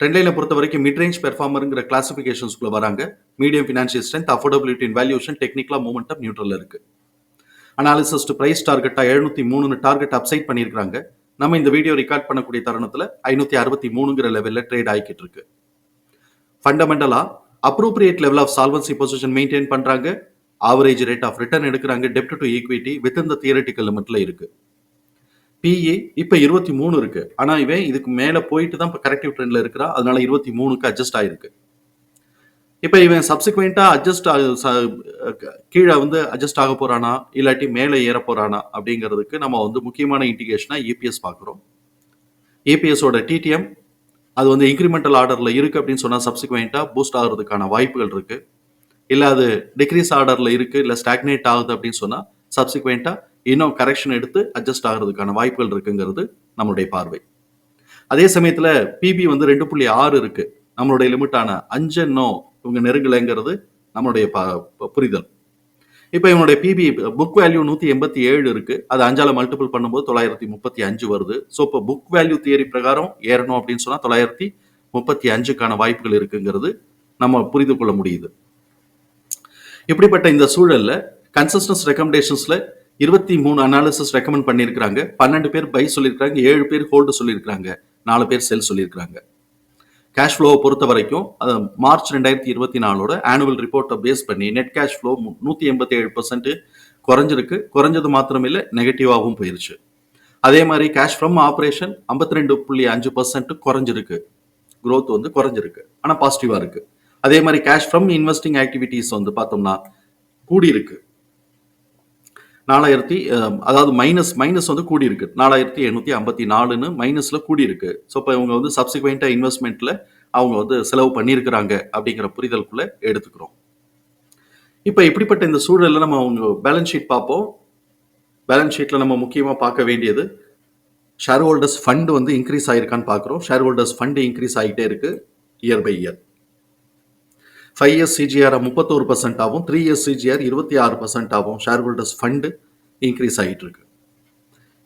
ட்ரெண்ட்லைனை பொறுத்த வரைக்கும் mid range பெர்ஃபார்மருங்கிற கிளாசிஃபிகேஷன்ஸ்குள்ள வராங்க. Medium financial strength affordability in valuation டெக்னிக்கலாக மூமெண்டம் நியூட்ரல் இருக்கு. அனாலிசிஸ் டு பிரைஸ் டார்கெட்டா எழுநூத்தி மூணுன்னு டார்கெட் அப்சைட் பண்ணியிருக்காங்க நம்ம இந்த வீடியோ ரெக்கார்ட் பண்ணக்கூடிய தருணத்தில் ஐநூற்றி அறுபத்தி மூணுங்கிற லெவலில் ட்ரேட் ஆகிக்கிட்டு இருக்கு. ஃபண்டமெண்டலாக appropriate level of solvency position maintain பண்ணுறாங்க ஆவரேஜ் ரேட் ஆஃப் ரிட்டர்ன் எடுக்கிறாங்க. டெப்ட் டு ஈக்விட்டி வித் இந்த தியரட்டிக்கல் லிமிட்டில் இருக்குது பிஇ இப்போ இருபத்தி மூணு இருக்கு. ஆனா இவன் இதுக்கு மேல போயிட்டு தான் இப்போ கரெக்டிவ் ட்ரெண்ட்ல இருக்கிறா. அதனால இருபத்தி மூணுக்கு அட்ஜஸ்ட் ஆயிருக்கு. இப்போ இவன் சப்சிக்வெண்டா அட்ஜஸ்ட் கீழே வந்து அட்ஜஸ்ட் ஆக போறானா? இல்லாட்டி மேலே ஏற போறானா? அப்படிங்கிறதுக்கு நம்ம வந்து முக்கியமான இண்டிகேஷனா இபிஎஸ் பார்க்குறோம். இபிஎஸோட டிடிஎம் அது வந்து இன்க்ரிமெண்டல் ஆர்டரில் இருக்கு அப்படின்னு சொன்னால் சப்சிக்வெண்ட்டாக பூஸ்ட் ஆகிறதுக்கான வாய்ப்புகள் இருக்கு. இல்லை அது டிக்ரீஸ் ஆர்டரில் இருக்கு இல்லை ஸ்டாக்னேட் ஆகுது அப்படின்னு சொன்னால் சப்சிக்வெண்ட்டாக இன்னும் கரெக்ஷன் எடுத்து அட்ஜஸ்ட் ஆகிறதுக்கான வாய்ப்புகள் இருக்குங்கிறது நம்மளுடைய பார்வை. அதே சமயத்தில் பிபி வந்து ரெண்டு புள்ளி ஆறு இருக்கு. நம்மளுடைய லிமிட்டான அஞ்சு இன்னும் இவங்க நெருங்கலைங்கிறது நம்மளுடைய ப- புரிதல். இப்போ இவனுடைய பிபி புக் வேல்யூ நூற்றி எண்பத்தி ஏழு இருக்கு. அது அஞ்சால மல்டிபிள் பண்ணும்போது தொள்ளாயிரத்தி முப்பத்தி அஞ்சு வருது. ஸோ இப்போ புக் வேல்யூ தியரி பிரகாரம் ஏறணும் அப்படின்னு சொன்னால் தொள்ளாயிரத்தி முப்பத்தி அஞ்சுக்கான வாய்ப்புகள் இருக்குங்கிறது நம்ம புரிந்து கொள்ள முடியுது. இப்படிப்பட்ட இந்த சூழல்ல கன்சஸ்டன்ஸ் ரெக்கமெண்டேஷன்ஸ்ல இருபத்தி மூணு அனாலிசிஸ் ரெக்கமெண்ட் பண்ணியிருக்கிறாங்க. பன்னெண்டு பேர் பை சொல்லியிருக்காங்க ஏழு பேர் ஹோல்டு சொல்லியிருக்கிறாங்க. நாலு பேர் செல் சொல்லியிருக்கிறாங்க. கேஷ் ஃப்ளோவை பொறுத்த வரைக்கும் மார்ச் ரெண்டாயிரத்தி இருபத்தி நாலோட ஆனுவல் ரிப்போர்ட்டை பேஸ் பண்ணி நெட் கேஷ் ஃப்ளோ நூற்றி எண்பத்தி ஏழு பர்சன்ட் குறைஞ்சிருக்கு. குறைஞ்சது மாத்திரம் இல்லை நெகட்டிவாகவும் போயிருச்சு. அதே மாதிரி கேஷ் ஃப்ரம் ஆப்ரேஷன் ஐம்பத்தி ரெண்டு புள்ளி அஞ்சு பர்சன்ட் குறைஞ்சிருக்கு. க்ரோத் வந்து குறைஞ்சிருக்கு. ஆனால் பாசிட்டிவாக இருக்குது அதே மாதிரி கேஷ் ஃப்ரம் இன்வெஸ்டிங் ஆக்டிவிட்டீஸ் வந்து பார்த்தோம்னா கூடியிருக்கு. நாலாயிரத்தி அதாவது மைனஸ் மைனஸ் வந்து கூடியிருக்கு. நாலாயிரத்தி எண்ணூற்றி ஐம்பத்தி நாலுன்னு மைனஸில் கூடி இருக்கு ஸோ இப்போ இவங்க வந்து சப்சிக்வெண்ட்டாக இன்வெஸ்ட்மெண்ட்டில் அவங்க வந்து செலவு பண்ணியிருக்கிறாங்க அப்படிங்கிற புரிதலுக்குள்ளே எடுத்துக்கிறோம். இப்போ இப்படிப்பட்ட இந்த சூழலில் நம்ம அவங்க பேலன்ஸ் ஷீட் பார்ப்போம். பேலன்ஸ் ஷீட்டில் நம்ம முக்கியமாக பார்க்க வேண்டியது ஷேர் ஹோல்டர்ஸ் ஃபண்ட் வந்து இன்க்ரீஸ் ஆகிருக்கான்னு பார்க்குறோம். ஷேர் ஹோல்டர்ஸ் ஃபண்டு இன்க்ரீஸ் ஆகிட்டே இருக்குது year by year five years CAGR முப்பத்தோரு பர்சன்ட் ஆகும் த்ரீ இயர்ஸ் சிஜிஆர் இருபத்தி ஆறு பர்சன்ட் ஆகும் ஷேர் ஹோல்டர்ஸ் ஃபண்டு இன்க்ரீஸ் ஆகிட்டு இருக்கு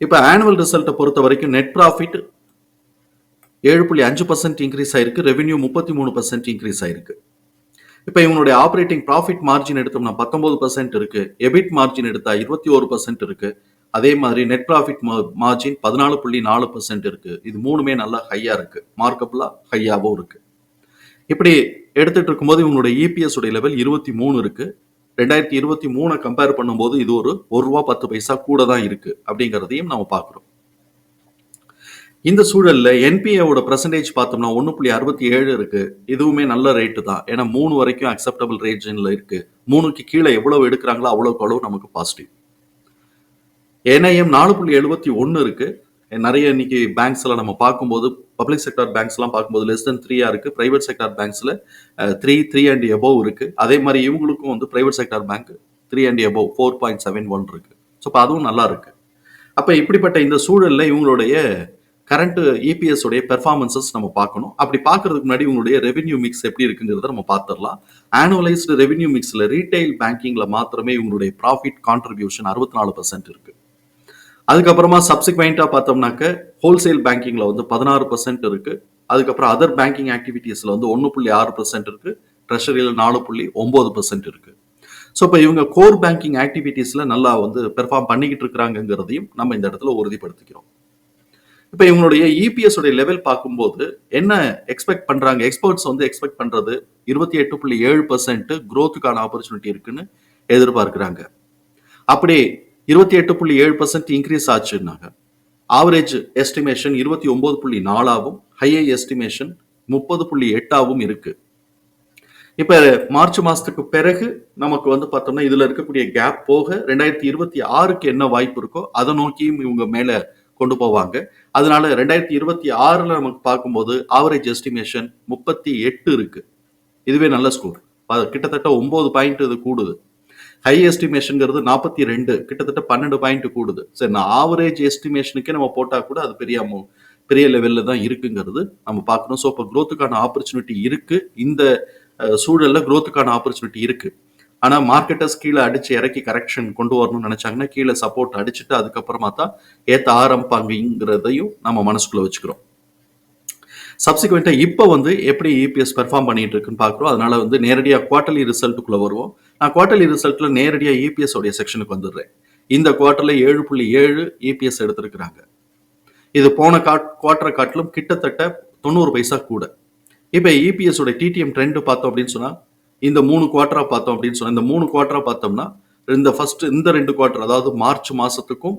இப்போ ஆனுவல் ரிசல்ட்டை பொறுத்த வரைக்கும் நெட் ப்ராஃபிட் ஏழு புள்ளி அஞ்சு பர்சன்ட் இன்க்ரீஸ் ஆயிருக்கு ரெவென்யூ முப்பத்தி மூணு பர்சன்ட் இன்க்ரீஸ் ஆயிருக்கு. இப்போ இவனுடைய ஆப்ரேட்டிங் ப்ராஃபிட் மார்ஜின் எடுத்தோம்னா பத்தொன்பது பர்சன்ட் இருக்கு எபிட் மார்ஜின் எடுத்தா இருபத்தி ஒரு பர்சன்ட் இருக்கு அதே மாதிரி நெட் ப்ராஃபிட் மார்ஜின் பதினாலு புள்ளி நாலு பர்சன்ட் இருக்கு. இது மூணுமே நல்லா ஹையா இருக்கு மார்க்கபிளா ஹையாவும் இருக்கு. இப்படி எடுத்துட்டு இருக்கும்போது இவங்களுடைய இபிஎஸ் உடைய லெவல் இருபத்தி மூணு இருக்கு. ரெண்டாயிரத்தி இருபத்தி மூணை கம்பேர் பண்ணும்போது இது ஒரு ஒரு ரூபா பத்து பைசா கூட தான் இருக்கு அப்படிங்கிறதையும் நம்ம பார்க்குறோம். இந்த சூழல்ல என்பிஏவோட பர்சன்டேஜ் பார்த்தோம்னா ஒன்று புள்ளி அறுபத்தி ஏழு இருக்கு. இதுவுமே நல்ல ரேட்டு தான். ஏன்னா மூணு வரைக்கும் அக்செப்டபிள் ரேஜனில் இருக்கு. மூணுக்கு கீழே எவ்வளவு எடுக்கிறாங்களோ அவ்வளோக்கு அளவு நமக்கு பாசிட்டிவ் என்ஐஎம் நாலு புள்ளி எழுபத்தி ஒன்று இருக்கு. நிறைய இன்னைக்கு பேங்க்ஸில் நம்ம பார்க்கும்போது பப்ளிக் செக்டார் பேங்க்ஸ்லாம் பார்க்கும்போது லெஸ் தென் த்ரீயாக இருக்குது ப்ரைவேட் செக்டார் பேங்க்ஸில் த்ரீ த்ரீ அண்ட் எபோவ் இருக்குது அதே மாதிரி இவங்களுக்கும் வந்து private sector bank three and above four point seven one இருக்குது ஸோ இப்போ அதுவும் நல்லா இருக்குது அப்போ இப்படிப்பட்ட இந்த சூழலில் இவங்களுடைய கரண்ட் இபிஎஸ் உடைய பெர்ஃபார்மன்சஸ் நம்ம பார்க்கணும். அப்படி பார்க்கறதுக்கு முன்னாடி உங்களுடைய ரெவென்யூ மிக்ஸ் எப்படி இருக்குங்கிறத நம்ம பார்த்துடலாம். ஆனுவலைஸ்டு ரெவென்யூ மிக்ஸில் ரீட்டைல் பேங்கிங்கில் மாத்திரமே இவங்களுடைய ப்ராஃபிட் கான்ட்ரிபியூஷன் அறுபத்தி நாலு பர்சன்ட் இருக்கு. அதுக்கப்புறமா சப்சிக்வெண்ட்டாக பார்த்தோம்னாக்க ஹோல்சேல் பேங்கிங்கில் வந்து பதினாறு பர்சன்ட் இருக்குது அதுக்கப்புறம் அதர் பேங்கிங் ஆக்டிவிட்டீஸில் வந்து ஒன்று புள்ளி ஆறு பர்சன்ட் இருக்குது ட்ரெஷரியில் நாலு புள்ளி ஒம்பது பர்சன்ட் இருக்குது ஸோ இப்போ இவங்க கோர் பேங்கிங் ஆக்டிவிட்டீஸில் நல்லா வந்து பெர்ஃபார்ம் பண்ணிக்கிட்டு இருக்கிறாங்கிறதையும் நம்ம இந்த இடத்துல உறுதிப்படுத்திக்கிறோம். இப்போ இவங்களுடைய இபிஎஸ் உடைய லெவல் பார்க்கும்போது என்ன எக்ஸ்பெக்ட் பண்ணுறாங்க எக்ஸ்பர்ட்ஸ் வந்து எக்ஸ்பெக்ட் பண்ணுறது இருபத்தி எட்டு புள்ளி ஏழு பர்சன்ட் க்ரோத்துக்கான ஆப்பர்ச்சுனிட்டி இருக்குன்னு எதிர்பார்க்குறாங்க. அப்படி இருபத்தி எட்டு புள்ளி ஏழு பர்சன்ட் இன்க்ரீஸ் ஆச்சுன்னாங்க. ஆவரேஜ் எஸ்டிமேஷன் இருபத்தி ஒன்பது புள்ளி நாலாவும் ஹையை எஸ்டிமேஷன் முப்பது புள்ளி எட்டாவும் இருக்கு. இப்ப மார்ச் மாசத்துக்கு பிறகு நமக்கு வந்து பார்த்தோம்னா இதுல இருக்கக்கூடிய கேப் போக ரெண்டாயிரத்தி இருபத்தி ஆறுக்கு என்ன வாய்ப்பு இருக்கோ அதை நோக்கியும் இவங்க மேல கொண்டு போவாங்க. அதனால ரெண்டாயிரத்தி இருபத்தி ஆறுல நமக்கு பார்க்கும்போது ஆவரேஜ் எஸ்டிமேஷன் முப்பத்தி எட்டு இருக்கு. இதுவே நல்ல ஸ்கோர் கிட்டத்தட்ட ஒன்பது பாயிண்ட் இது கூடுது. ஹை எஸ்டிமேஷன்ங்கிறது நாற்பத்தி ரெண்டு கிட்டத்தட்ட பன்னெண்டு பாயிண்ட் கூடுது. சரி நான் ஆவரேஜ் எஸ்டிமேஷனுக்கே நம்ம போட்டால் கூட அது பெரிய பெரிய லெவலில் தான் இருக்குங்கிறது நம்ம பார்க்கணும். ஸோ இப்போ க்ரோத்துக்கான ஆப்பர்ச்சுனிட்டி இருக்குது இந்த சூழலில் க்ரோத்துக்கான ஆப்பர்ச்சுனிட்டி இருக்குது ஆனால் மார்க்கெட்டர்ஸ் கீழே அடிச்சு இறக்கி கரெக்ஷன் கொண்டு வரணும்னு நினச்சாங்கன்னா கீழே சப்போர்ட் அடிச்சுட்டு அதுக்கப்புறமா தான் ஏற்ற ஆரம்பிப்பாங்கிறதையும் நம்ம மனசுக்குள்ளே வச்சுக்கிறோம். சப்சிக்வெண்ட்டாக இப்போ வந்து எப்படி இபிஎஸ் பெர்ஃபார்ம் பண்ணிட்டு இருக்குன்னு பார்க்குறோம். அதனால வந்து நேரடியாக குவார்ட்டர்லி ரிசல்ட்டுக்குள்ளே வருவோம். நான் குவார்டர்லி ரிசல்ட்டில் நேரடியாக இபிஎஸ் உடைய செக்ஷனுக்கு வந்துடுறேன். இந்த குவார்ட்டரில் ஏழு புள்ளி ஏழு இபிஎஸ் எடுத்திருக்கிறாங்க. இது போன காட் குவார்ட்டரை காட்டிலும் கிட்டத்தட்ட தொண்ணூறு பைசா கூட. இப்போ இபிஎஸ் உடைய டிடிஎம் ட்ரெண்ட் பார்த்தோம் அப்படின்னு சொன்னால் இந்த மூணு குவார்ட்டரா பார்த்தோம் அப்படின்னு சொன்னா இந்த மூணு குவார்ட்டரா பார்த்தோம்னா இந்த ஃபர்ஸ்ட் இந்த ரெண்டு குவார்ட்டர் அதாவது மார்ச் மாசத்துக்கும்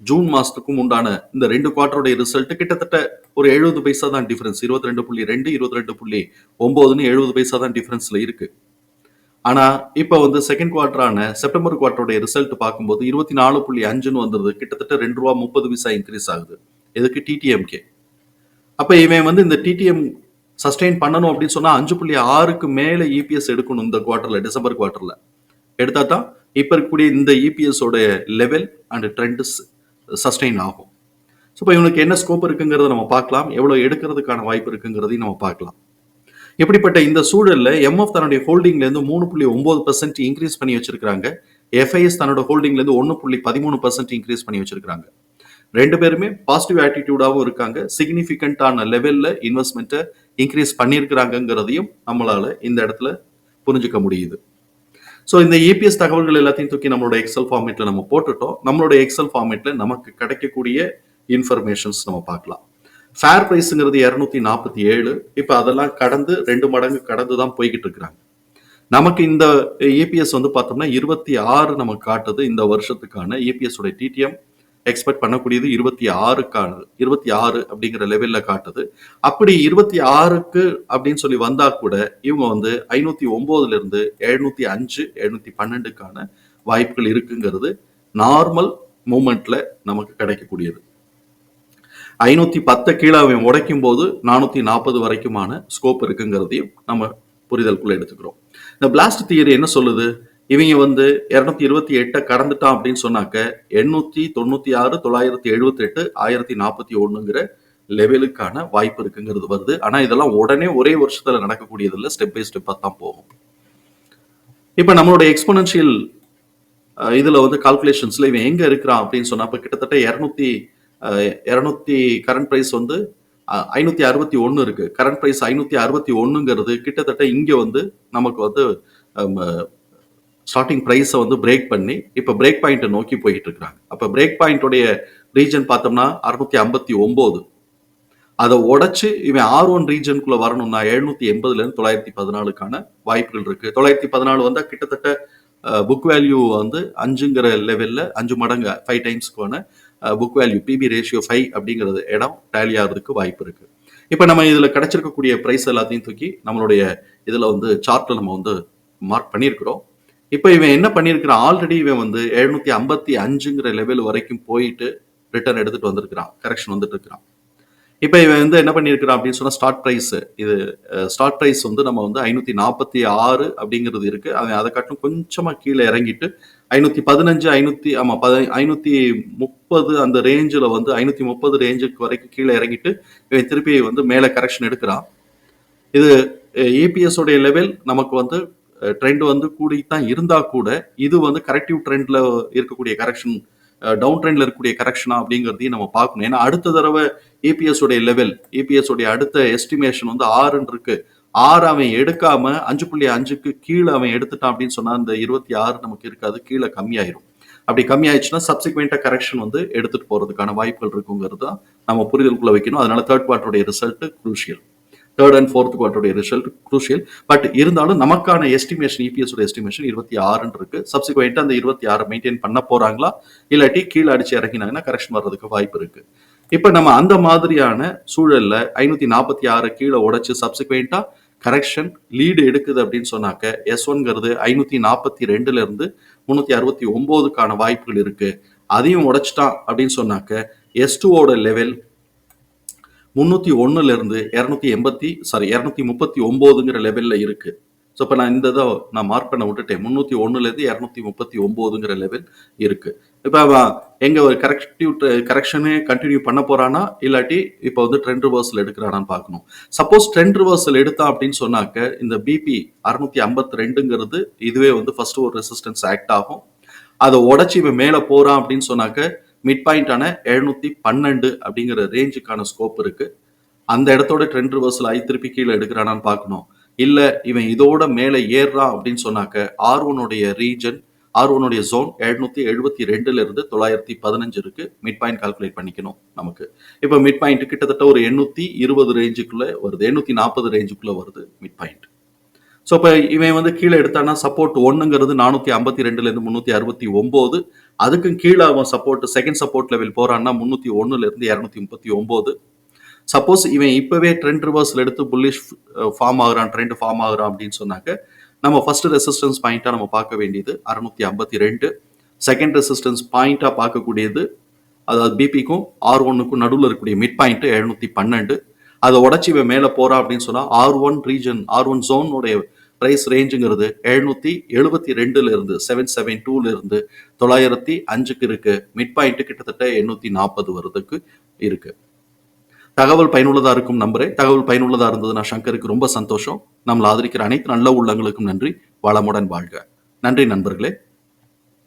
ஜூன் மாசத்துக்கும் உண்டான இந்த ரெண்டு குவார்ட்டருடைய ரிசல்ட் கிட்டத்தட்ட ஒரு எழுபது பைசா தான் டிஃபரன்ஸ் இருபத்தி ரெண்டு புள்ளி ரெண்டு இருபத்தி ரெண்டு புள்ளி ஒன்பதுன்னு எழுபது பைசா தான் டிஃபரன்ஸ்ல இருக்கு. ஆனா இப்போ வந்து செகண்ட் குவார்டரான செப்டம்பர் குவார்டருடைய ரிசல்ட் பார்க்கும்போது இருபத்தி நாலு புள்ளி அஞ்சுன்னு வந்துருது. கிட்டத்தட்ட ரெண்டு ரூபா முப்பது பைசா இன்க்ரீஸ் ஆகுது. எதுக்கு? டிடிஎம்கே அப்போ இவன் வந்து இந்த டிடிஎம் சஸ்டெயின் பண்ணணும் அப்படின்னு சொன்னா அஞ்சு புள்ளி ஆறுக்கு மேல இபிஎஸ் எடுக்கணும் இந்த குவார்டர்ல டிசம்பர் குவார்டர்ல எடுத்தா தான் இப்போ இருக்கக்கூடிய இந்த EPS level and trend sustain ஆகும். ஸோ இப்போ இவனுக்கு என்ன ஸ்கோப் இருக்குங்கிறத நம்ம பார்க்கலாம். எவ்வளோ எடுக்கிறதுக்கான வாய்ப்பு இருக்குங்கிறதையும் நம்ம பார்க்கலாம். இப்படிப்பட்ட இந்த சூழலில் எம்எஃப் தன்னுடைய ஹோல்டிங்லேருந்து மூணு புள்ளி ஒன்பது பர்சன்ட் இன்க்ரீஸ் பண்ணி வச்சிருக்காங்க எஃப்ஐஎஸ் தன்னோட ஹோல்டிங்லேருந்து ஒன்று புள்ளி பதிமூணு பர்சன்ட் இன்க்ரீஸ் பண்ணி வச்சிருக்காங்க ரெண்டு பேருமே பாசிட்டிவ் ஆட்டிடியூடாகவும் இருக்காங்க. சிக்னிஃபிகண்டான லெவலில் இன்வெஸ்ட்மெண்ட்டை இன்க்ரீஸ் பண்ணியிருக்கிறாங்கங்கிறதையும் நம்மளால் இந்த இடத்துல புரிஞ்சுக்க முடியுது. ஸோ இந்த இபிஎஸ் தகவல்கள் எல்லாத்தையும் தூக்கி நம்மளோட எக்ஸல் ஃபார்மேட்டில் நம்ம போட்டுட்டோம். நம்மளோட எக்ஸல் ஃபார்மேட்டில் நமக்கு கிடைக்கக்கூடிய இன்ஃபர்மேஷன்ஸ் நம்ம பார்க்கலாம். ஃபேர் ப்ரைஸுங்கிறது இரநூத்தி நாற்பத்தி ஏழு. இப்போ அதெல்லாம் கடந்து ரெண்டு மடங்கு கடந்து தான் போய்கிட்டு இருக்கிறாங்க நமக்கு இந்த இபிஎஸ் வந்து பார்த்தோம்னா இருபத்தி ஆறு நமக்கு காட்டுது இந்த வருஷத்துக்கான இபிஎஸ் உடைய டிடிஎம் எக்ஸ்பெக்ட் பண்ணக்கூடியது இருபத்தி ஆறுக்கான இருபத்தி ஆறு அப்படிங்கிற லெவலில் காட்டுது. அப்படி இருபத்தி ஆறுக்கு அப்படின்னு சொல்லி வந்தா கூட இவங்க வந்து ஐநூத்தி ஒன்பதுல இருந்து எழுநூத்தி அஞ்சு எழுநூத்தி பன்னெண்டுக்கான வாய்ப்புகள் இருக்குங்கிறது நார்மல் மூமெண்ட்ல நமக்கு கிடைக்கக்கூடியது. ஐநூற்றி பத்தை கீழே அவன் உடைக்கும் போது நானூற்றி நாற்பது வரைக்குமான ஸ்கோப் இருக்குங்கிறதையும் நம்ம புரிதலுக்குள்ளே எடுத்துக்கிறோம். இந்த பிளாஸ்ட் தியரி என்ன சொல்லுது? இவங்க வந்து இரநூத்தி இருபத்தி எட்டை கடந்துட்டான் அப்படின்னு சொன்னாக்க எண்ணூத்தி தொண்ணூத்தி ஆறு தொள்ளாயிரத்தி எழுபத்தெட்டு ஆயிரத்தி நாற்பத்தி ஒன்றுங்கிற லெவலுக்கான வாய்ப்பு இருக்குங்கிறது வருது. ஆனால் இதெல்லாம் உடனே ஒரே வருஷத்துல நடக்கக்கூடியது ஸ்டெப் பை ஸ்டெப்பாக தான் போகும். இப்போ நம்மளுடைய எக்ஸ்போனன்ஷியல் இதில் வந்து கால்குலேஷன்ஸ்ல இவன் எங்கே இருக்கிறான் அப்படின்னு சொன்னா இப்போ கிட்டத்தட்ட இரநூத்தி இரநூத்தி கரண்ட் ப்ரைஸ் வந்து ஐநூத்தி அறுபத்தி ஒன்னு இருக்கு. கரண்ட் ப்ரைஸ் ஐநூத்தி அறுபத்தி ஒண்ணுங்கிறது கிட்டத்தட்ட இங்க வந்து நமக்கு வந்து ஸ்டார்டிங் ப்ரைஸை வந்து பிரேக் பண்ணி இப்போ பிரேக் பாயிண்ட்டை நோக்கி போயிட்டு இருக்கிறாங்க. அப்போ பிரேக் பாயிண்டோடைய ரீஜன் பார்த்தோம்னா அறுநூத்தி ஐம்பத்தி ஒம்போது. அதை உடச்சு இவன் ஆர் ஒன் ரீஜனுக்குள்ள வரணும்னா எழுநூத்தி எண்பதுலேருந்து தொள்ளாயிரத்தி பதினாலுக்கான வாய்ப்புகள் இருக்கு. தொள்ளாயிரத்தி பதினாலு வந்தால் கிட்டத்தட்ட புக் வேல்யூ வந்து அஞ்சுங்கிற லெவலில் அஞ்சு மடங்கு five டைம்ஸ்க்கான book value PB ratio five அப்படிங்கிறது இடம் டேலி ஆகிறதுக்கு வாய்ப்பு இருக்கு. இப்போ நம்ம இதுல கிடைச்சிருக்கக்கூடிய ப்ரைஸ் எல்லாத்தையும் தூக்கி நம்மளுடைய இதுல வந்து சார்ட்ல நம்ம வந்து மார்க் பண்ணியிருக்கிறோம். இப்போ இவன் என்ன பண்ணியிருக்கிறான்? ஆல்ரெடி இவன் வந்து எழுநூத்தி ஐம்பத்தி அஞ்சுங்கிற லெவல் வரைக்கும் போயிட்டு ரிட்டர்ன் எடுத்துட்டு வந்திருக்கிறான். கரெக்ஷன் வந்துட்டு இருக்கிறான். இப்போ இவன் வந்து என்ன பண்ணியிருக்கிறான் அப்படின்னு சொன்னா ஸ்டார்ட் ப்ரைஸ் இது ஸ்டார்ட் ப்ரைஸ் வந்து நம்ம வந்து ஐநூத்தி நாற்பத்தி ஆறு அப்படிங்கிறது இருக்கு. அவன் அதை காட்டிலும் கொஞ்சமா கீழே இறங்கிட்டு ஐநூத்தி பதினஞ்சு ஐநூத்தி ஆமா பத ஐநூத்தி முப்பது அந்த ரேஞ்சில் வந்து ஐநூத்தி முப்பது ரேஞ்சுக்கு வரைக்கும் கீழே இறங்கிட்டு இவன் திருப்பி வந்து மேலே கரெக்ஷன் எடுக்கிறான். இது ஏபிஎஸ் உடைய லெவல் நமக்கு வந்து ட்ரெண்ட் வந்து கூடி தான் இருந்தா கூட இது வந்து கரெக்டிவ் ட்ரெண்ட்ல இருக்கக்கூடிய கரெக்ஷன் டவுன் ட்ரெண்ட்ல இருக்கக்கூடிய கரெக்ஷனா அப்படிங்கிறதையும் நம்ம பார்க்கணும். ஏன்னா அடுத்த தடவை ஏபிஎஸ் உடைய லெவல் ஏபிஎஸ் உடைய அடுத்த எஸ்டிமேஷன் வந்து ஆறுன்னு இருக்கு. ஆறு அவன் எடுக்காம அஞ்சு புள்ளி அஞ்சுக்கு கீழே அவன் எடுத்துட்டான் அப்படின்னு சொன்னா அந்த இருபத்தி ஆறு நமக்கு இருக்காது கீழே கம்மியாயிரும். அப்படி கம்மியாயிடுச்சுன்னா சப்சிக்வெண்டா கரெக்ஷன் வந்து எடுத்துட்டு போறதுக்கான வாய்ப்புகள் இருக்குங்கிறது தான் நம்ம புரிதலுக்குள்ள வைக்கணும். அதனால third குவார்டருடைய result crucial third and fourth குவார்டருடைய result crucial but இருந்தாலும் நமக்கான எஸ்டிமேஷன் இபிஎஸ் எஸ்டிமேஷன் இருபத்தி ஆறுன்னு இருக்கு. சப்சிக்வெண்டா அந்த இருபத்தி ஆறு மெயின்டைன் பண்ண போறாங்களா? இல்லாட்டி கீழே அடிச்சு இறங்கினாங்கன்னா கரெக்ஷன் வர்றதுக்கு வாய்ப்பு இருக்கு. இப்ப நம்ம அந்த மாதிரியான சூழல்ல ஐநூத்தி நாற்பத்தி ஆறு கீழே உடைச்சு சப்சிக்வெண்டா கரெக்ஷன் லீடு எடுக்குது அப்படின்னு சொன்னாக்க எஸ் ஒன்ங்கிறது ஐநூத்தி நாற்பத்தி ரெண்டுல இருந்து முன்னூத்தி அறுபத்தி ஒன்பதுக்கான வாய்ப்புகள் இருக்கு. அதையும் உடைச்சிட்டான் அப்படின்னு சொன்னாக்க எஸ் டூவோட லெவல் முன்னூத்தி ஒன்றுலேருந்து இருந்து இருநூத்தி எண்பத்தி சாரி இரநூத்தி முப்பத்தி ஒன்பதுங்கிற லெவல்ல இருக்கு. ஸோ இப்போ நான் இந்த இதை நான் மார்க் பண்ண விட்டுட்டேன். முந்நூற்றி ஒன்றுலேருந்து இரநூத்தி முப்பத்தி ஒம்போதுங்கிற லெவல் இருக்குது இப்போ அவன் எங்கே ஒரு கரெக்டிவ் கரெக்ஷனே கண்டினியூ பண்ண போறானா? இல்லாட்டி இப்போ வந்து ட்ரெண்ட் ரிவர்சல் எடுக்கிறானான்னு பார்க்கணும். சப்போஸ் ட்ரெண்ட் ரிவர்சல் எடுத்தான் அப்படின்னு சொன்னாக்க இந்த பிபி அறுநூத்தி ஐம்பத்தி ரெண்டுங்கிறது இதுவே வந்து ஃபர்ஸ்ட் ஒரு ரெசிஸ்டன்ஸ் ஆக்ட் ஆகும். அதை உடச்சி இவன் மேலே போகிறான் அப்படின்னு சொன்னாக்க மிட் பாயிண்டான எழுநூத்தி பன்னெண்டு அப்படிங்கிற ரேஞ்சுக்கான ஸ்கோப் இருக்குது அந்த இடத்தோட ட்ரெண்ட் ரிவர்சல் ஆகி திருப்பி கீழே எடுக்கிறானான்னு பார்க்கணும். இல்ல இவன் இதோட மேலே ஏறுறான் அப்படின்னு சொன்னாக்க ஆர்வனுடைய ரீஜன் ஆர்வனுடைய ஜோன் எழுநூத்தி எழுபத்தி ரெண்டுல இருந்து தொள்ளாயிரத்தி பதினஞ்சு இருக்கு. மிட் பாயிண்ட் கால்குலேட் பண்ணிக்கணும் நமக்கு. இப்போ மிட் பாயிண்ட் கிட்டத்தட்ட ஒரு எண்ணூத்தி இருபது ரேஞ்சுக்குள்ள வருது. எண்ணூத்தி நாற்பது ரேஞ்சுக்குள்ள வருது மிட் பாயிண்ட் ஸோ இப்போ இவன் வந்து கீழே எடுத்தானா சப்போர்ட் ஒன்றுங்கிறது நானூற்றி ஐம்பத்தி ரெண்டுலேருந்து முந்நூற்றி அறுபத்தி ஒம்பது. அதுக்கும் கீழே அவன் சப்போர்ட் செகண்ட் சப்போர்ட் லெவல் போகிறான்னா முந்நூற்றி ஒன்றுலேருந்து இரநூத்தி முப்பத்தி ஒம்பது. சப்போஸ் இவன் இப்போவே ட்ரெண்ட் ரிவர்ஸில் எடுத்து புல்லிஷ் ஃபார்ம் ஆகுறான் ட்ரெண்ட் ஃபார்ம் ஆகுறான் அப்படின்னு சொன்னாக்க நம்ம ஃபர்ஸ்ட் ரெசிஸ்டன்ஸ் பாயிண்ட்டாக நம்ம பார்க்க வேண்டியது அறுநூத்தி ஐம்பத்தி ரெண்டு. செகண்ட் ரெசிஸ்டன்ஸ் பாயிண்ட்டாக பார்க்கக்கூடியது அதாவது பிபிக்கும் ஆர் ஒன்னுக்கும் நடுவில் இருக்கக்கூடிய மிட் பாயிண்ட்டு எழுநூத்தி பன்னெண்டு. அதை உடச்சி இவன் மேலே போகிறான் அப்படின்னு சொன்னால் R one region R one ஜோனுடைய price ரேஞ்சுங்கிறது எழுநூத்தி எழுபத்தி ரெண்டுல இருந்து செவன் செவன் டூல இருந்து தொள்ளாயிரத்தி அஞ்சுக்கு இருக்கு. மிட் பாயிண்ட் கிட்டத்தட்ட எண்ணூத்தி நாற்பது வருதுக்கு இருக்கு. தகவல் பயனுள்ளதா இருக்கும் நம்புறேன். தகவல் பயனுள்ளதா இருந்ததுன்னா சங்கருக்கு ரொம்ப சந்தோஷம். நம்மளை ஆதரிக்கிற அனைத்து நல்ல உள்ளங்களுக்கும் நன்றி. வளமுடன் வாழ்க. நன்றி நண்பர்களே.